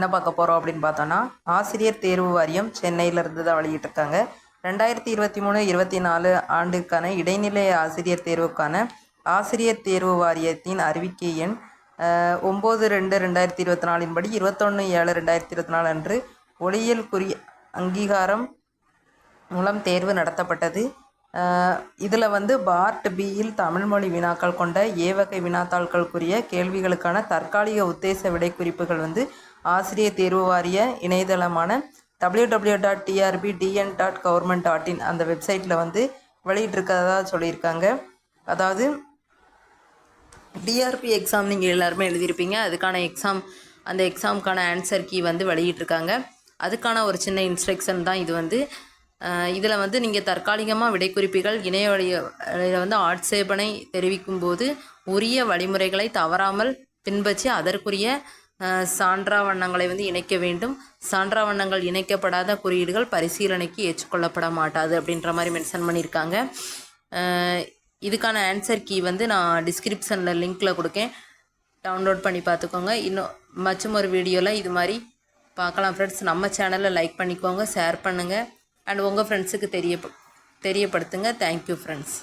என்ன பார்க்க போகிறோம் அப்படின்னு பார்த்தோன்னா ஆசிரியர் தேர்வு வாரியம் சென்னையிலேருந்து தான் வெளியிட்டிருக்காங்க. ரெண்டாயிரத்தி இருபத்தி மூணு இருபத்தி நாலு ஆண்டுக்கான இடைநிலை ஆசிரியர் தேர்வுக்கான ஆசிரியர் தேர்வு வாரியத்தின் அறிவிக்கை எண் ஒம்பது ரெண்டு ரெண்டாயிரத்தி இருபத்தி நாலின் படி இருபத்தொன்று ஏழு ரெண்டாயிரத்தி இருபத்தி நாலு அன்று ஒளியியல் குறி அங்கீகாரம் மூலம் தேர்வு நடத்தப்பட்டது. இதில் வந்து பார்ட் பியில் தமிழ்மொழி வினாக்கள் கொண்ட ஏ வகை வினாத்தாள்களுக்குரிய கேள்விகளுக்கான தற்காலிக உத்தேச விடைக்குறிப்புகள் வந்து ஆசிரியர் தேர்வு வாரிய இணையதளமான W W dot TRB TN dot government dot in அந்த வெப்சைட்டில் வந்து வெளியிட்டிருக்கிறதா சொல்லியிருக்காங்க. அதாவது டிஆர்பி எக்ஸாம் நீங்கள் எல்லாருமே எழுதியிருப்பீங்க. அதுக்கான எக்ஸாம் அந்த எக்ஸாமுக்கான ஆன்சர் கீ வந்து வெளியிட்டிருக்காங்க. அதுக்கான ஒரு சின்ன இன்ஸ்ட்ரக்ஷன் தான் இது வந்து. இதில் வந்து நீங்கள் தற்காலிகமாக விடைக்குறிப்புகள் இணையவழியில் வந்து ஆட்சேபனை தெரிவிக்கும் போது உரிய வழிமுறைகளை தவறாமல் பின்பற்றி அதற்குரிய சான்றாவண்ணங்களை வந்து இணைக்க வேண்டும். சான்றாவண்ணங்கள் இணைக்கப்படாத குறியீடுகள் பரிசீலனைக்கு ஏற்றுக்கொள்ளப்பட மாட்டாது அப்படின்ற மாதிரி மென்ஷன் பண்ணியிருக்காங்க. இதுக்கான ஆன்சர் கீ வந்து நான் டிஸ்கிரிப்ஷனில் லிங்க்கில் கொடுக்கேன். டவுன்லோட் பண்ணி பார்த்துக்கோங்க. இன்னும் மற்றும் ஒரு வீடியோவில் இது மாதிரி பார்க்கலாம் ஃப்ரெண்ட்ஸ் நம்ம சேனலில் லைக் பண்ணிக்கோங்க ஷேர் பண்ணுங்கள் அண்ட் உங்கள் ஃப்ரெண்ட்ஸுக்கு தெரிய தெரியப்படுத்துங்க. Thank you friends